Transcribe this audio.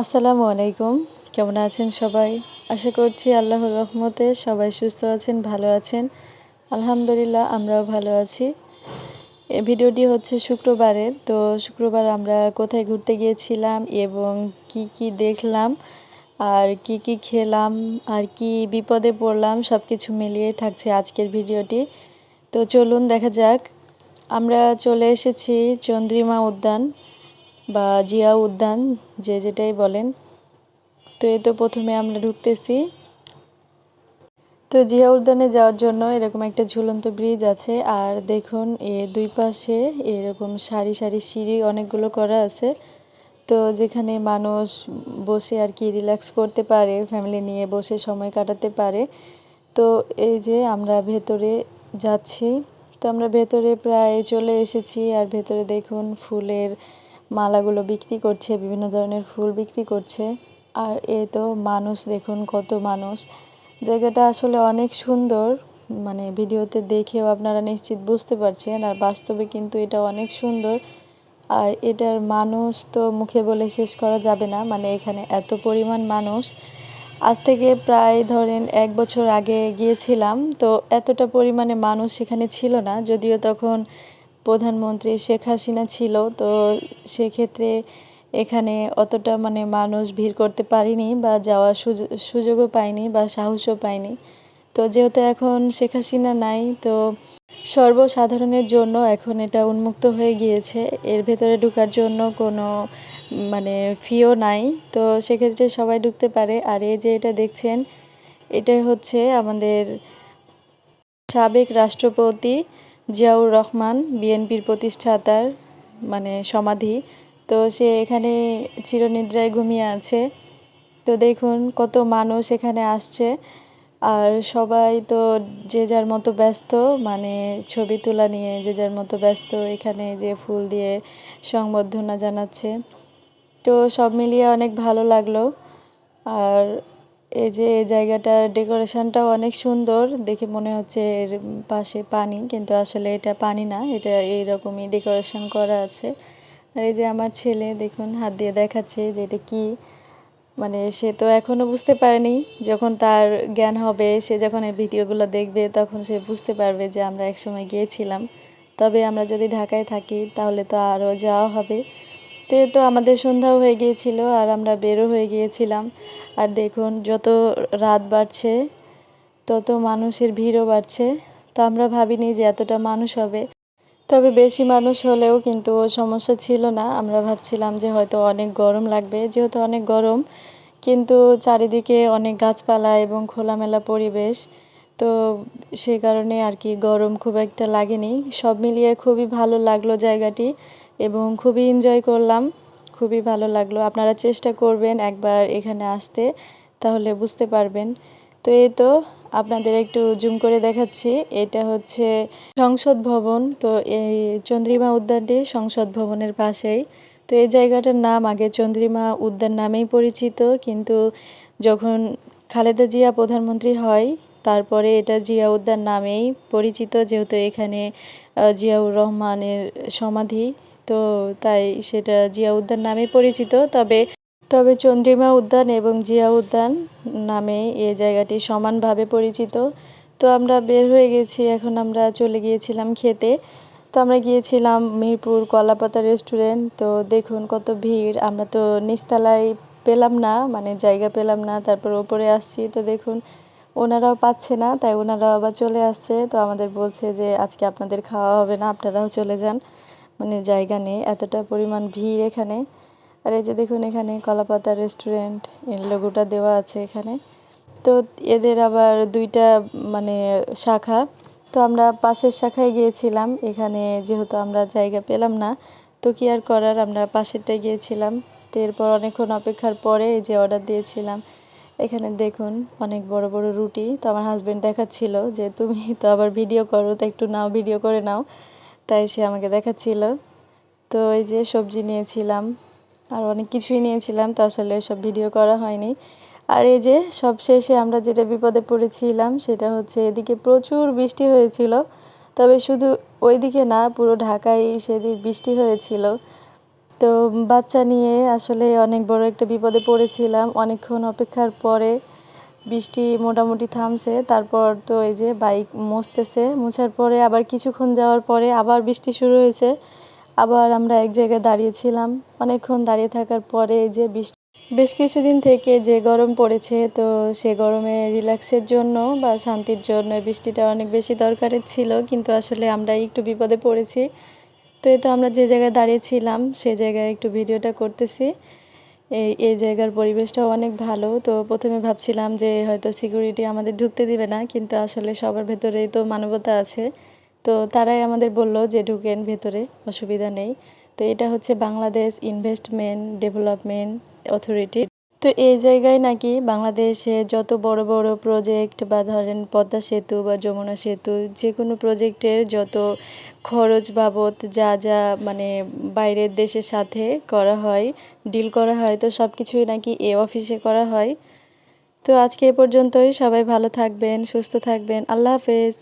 আসসালামু আলাইকুম। কেমন আছেন সবাই? আশা করছি আল্লাহর রহমতে সবাই সুস্থ আছেন, ভালো আছেন। আলহামদুলিল্লাহ, আমরাও ভালো আছি। এ ভিডিওটি হচ্ছে শুক্রবারের, তো শুক্রবার আমরা কোথায় ঘুরতে গিয়েছিলাম এবং কি কি দেখলাম, আর কি কি খেলাম, আর কি বিপদে পড়লাম সব কিছু মিলিয়ে থাকছে আজকের ভিডিওটি। তো চলুন দেখা যাক। আমরা চলে এসেছি চন্দ্রিমা উদ্যান। বা জিয়া উদ্যান, যে যেটাই বলেন। তো এ তো প্রথমে আমরা ঢুকতেছি। তো জিয়া উদ্যানে যাওয়ার জন্য এরকম একটা ঝুলন্ত ব্রিজ আছে। আর দেখুন, এ দুই পাশে এরকম সারি সারি সিঁড়ি অনেকগুলো করা আছে। তো যেখানে মানুষ বসে আর কি রিল্যাক্স করতে পারে, ফ্যামিলি নিয়ে বসে সময় কাটাতে পারে। তো এই যে আমরা ভেতরে যাচ্ছি। তো আমরা ভেতরে প্রায় চলে এসেছি। আর ভেতরে দেখুন, ফুলের মালাগুলো বিক্রি করছে, বিভিন্ন ধরনের ফুল বিক্রি করছে। আর এ তো মানুষ, দেখুন কত মানুষ। জায়গাটা আসলে অনেক সুন্দর। মানে ভিডিওতে দেখেও আপনারা নিশ্চিত বুঝতে পারছেন, আর বাস্তবে কিন্তু এটা অনেক সুন্দর। আর এটার মানুষ তো মুখে বলে শেষ করা যাবে না মানে এখানে এত পরিমাণ মানুষ। আজ থেকে প্রায় ধরেন এক বছর আগে গিয়েছিলাম, তো এতটা পরিমাণে মানুষ সেখানে ছিল না। যদিও তখন প্রধানমন্ত্রী শেখ হাসিনা ছিল, তো সেক্ষেত্রে এখানে অতটা মানে মানুষ ভিড় করতে পারিনি বা যাওয়ার সুযোগও পাইনি বা সাহসও পাইনি। তো যেহেতু এখন শেখ হাসিনা নাই, তো সর্বসাধারণের জন্য এখন এটা উন্মুক্ত হয়ে গিয়েছে। এর ভেতরে ঢুকার জন্য কোনো মানে ফিও নাই। তো সেক্ষেত্রে সবাই ঢুকতে পারে। আর এই যে এটা দেখছেন, এটাই হচ্ছে আমাদের সাবেক রাষ্ট্রপতি জিয়াউর রহমান, বিএনপির প্রতিষ্ঠাতার মানে সমাধি। তো সে এখানে চিরনিদ্রায় ঘুমিয়ে আছে। তো দেখুন কত মানুষ এখানে আসছে। আর সবাই তো যে যার মতো ব্যস্ত মানে ছবি তোলা নিয়ে যে যার মতো ব্যস্ত, এখানে যে ফুল দিয়ে সংবর্ধনা জানাচ্ছে। তো সব মিলিয়ে অনেক ভালো লাগল। আর এই যে এই জায়গাটার ডেকোরেশনটাও অনেক সুন্দর। দেখে মনে হচ্ছে এর পাশে পানি, কিন্তু আসলে এটা পানি না, এটা এইরকমই ডেকোরেশন করা আছে। আর এই যে আমার ছেলে, দেখুন, হাত দিয়ে দেখাচ্ছে যে এটা কী। মানে সে তো এখনও বুঝতে পারেনি, যখন তার জ্ঞান হবে, সে যখন এই ভিডিওগুলো দেখবে, তখন সে বুঝতে পারবে যে আমরা একসময় গিয়েছিলাম। তবে আমরা যদি ঢাকায় থাকি, তাহলে তো আরও যাওয়া হবে। তো তো আমাদের সন্ধ্যাও হয়ে গিয়েছিল আর আমরা বেরো হয়ে গিয়েছিলাম। আর দেখুন, যত রাত বাড়ছে, তত মানুষের ভিড়ও বাড়ছে। তো আমরা ভাবিনি যে এতটা মানুষ হবে। তবে বেশি মানুষ হলেও কিন্তু সমস্যা ছিল না। আমরা ভাবছিলাম যে হয়তো অনেক গরম লাগবে, যেহেতু অনেক গরম। কিন্তু চারিদিকে অনেক গাছপালা এবং খোলামেলা পরিবেশ। তো সে কারণে আর কি গরম খুব একটা লাগেনি। সব মিলিয়ে খুবই ভালো লাগল জায়গাটি। এবং খুবই এনজয় করলাম। খুবই ভালো লাগল। আপনারা চেষ্টা করবেন একবার এখানে আসতে, তাহলে বুঝতে পারবেন। তো এই তো আপনাদের একটু জুম করে দেখাচ্ছি। এটা হচ্ছে সংসদ ভবন। তো এই চন্দ্রিমা উদ্যানটি সংসদ ভবনের পাশেই। তো এই জায়গাটার নাম আগে চন্দ্রিমা উদ্যান নামেই পরিচিত। কিন্তু যখন খালেদা জিয়া প্রধানমন্ত্রী হয়, তারপরে এটা জিয়া উদ্যান নামেই পরিচিত, যেহেতু এখানে জিয়াউর রহমানের সমাধি। তো তাই সেটা জিয়া উদ্যান নামে পরিচিত। তবে তবে চন্দ্রিমা উদ্যান এবং জিয়া উদ্যান নামে এই জায়গাটি সমানভাবে পরিচিত। তো আমরা বের হয়ে গেছি, এখন আমরা চলে গিয়েছিলাম খেতে। তো আমরা গিয়েছিলাম মিরপুর কলাপাতা রেস্টুরেন্ট। তো দেখুন কত ভিড়, আমরা তো নিচতলায় পেলাম না মানে জায়গা পেলাম না, তারপর ওপরে আসছি। তো দেখুন, ওনারাও পাচ্ছে না, তাই ওনারাও আবার চলে আসছে। তো আমাদের বলছে যে, আজকে আপনাদের খাওয়া হবে না, আপনারাও চলে যান। মানে জায়গা নেই, এতটা পরিমাণ ভিড় এখানে। আর এই যে দেখুন এখানে কলাপাতা রেস্টুরেন্টের লোগোটা দেওয়া আছে এখানে। তো এদের আবার দুইটা মানে শাখা। তো আমরা পাশের শাখায় গিয়েছিলাম, এখানে যেহেতু আমরা জায়গা পেলাম না, তো কি আর করার, আমরা পাশেরটায় গিয়েছিলাম। তো এরপর অনেকক্ষণ অপেক্ষার পরে এই যে অর্ডার দিয়েছিলাম। এখানে দেখুন অনেক বড় বড় রুটি। তো আমার হাজব্যান্ড দেখাচ্ছিল যে, তুমি তো আবার ভিডিও করো, তো একটু নাও ভিডিও করে নাও। তাই সে আমাকে দেখাচ্ছিল। তো এই যে সবজি নিয়েছিলাম, আর অনেক কিছুই নিয়েছিলাম, তো আসলে সব ভিডিও করা হয়নি। আর এই যে সব শেষে আমরা যেটা বিপদে পড়েছিলাম, সেটা হচ্ছে এদিকে প্রচুর বৃষ্টি হয়েছিল। তবে শুধু ওইদিকে না, পুরো ঢাকায় সেদিক বৃষ্টি হয়েছিল। তো বাচ্চা নিয়ে আসলে অনেক বড় একটা বিপদে পড়েছিলাম। অনেকক্ষণ অপেক্ষার পরে বৃষ্টি মোটামুটি থামছে, তারপর তো এই যে বাইক মুছতেছে, মুছার পরে আবার কিছুক্ষণ যাওয়ার পরে আবার বৃষ্টি শুরু হয়েছে। আবার আমরা এক জায়গায় দাঁড়িয়েছিলাম, অনেকক্ষণ দাঁড়িয়ে থাকার পরে যে বৃষ্টি, বেশ কিছুদিন থেকে যে গরম পড়েছে, তো সে গরমে রিল্যাক্সের জন্য বা শান্তির জন্য বৃষ্টিটা অনেক বেশি দরকারের ছিল, কিন্তু আসলে আমরা একটু বিপদে পড়েছি। তো এই তো আমরা যে জায়গায় দাঁড়িয়েছিলাম, সে জায়গায় একটু ভিডিওটা করতেছি। এই এই জায়গার পরিবেশটাও অনেক ভালো। তো প্রথমে ভাবছিলাম যে হয়তো সিকিউরিটি আমাদের ঢুকতে দিবে না, কিন্তু আসলে সবার ভেতরেই তো মানবতা আছে। তো তারাই আমাদের বলল যে ঢুকেন ভেতরে, অসুবিধা নেই। তো এটা হচ্ছে বাংলাদেশ ইনভেস্টমেন্ট ডেভেলপমেন্ট অথরিটি তো এই জায়গায় নাকি বাংলাদেশে যত বড় বড় প্রজেক্ট বা ধরেন পদ্মা সেতু বা যমুনা সেতু যে কোনো প্রজেক্টের যত খরচ বাবদ যা যা মানে বাইরের দেশের সাথে করা হয় ডিল করা হয়, তো সব কিছুই নাকি এ অফিসে করা হয়। তো আজকে এ পর্যন্তই। সবাই ভালো থাকবেন, সুস্থ থাকবেন। আল্লাহ হাফেজ।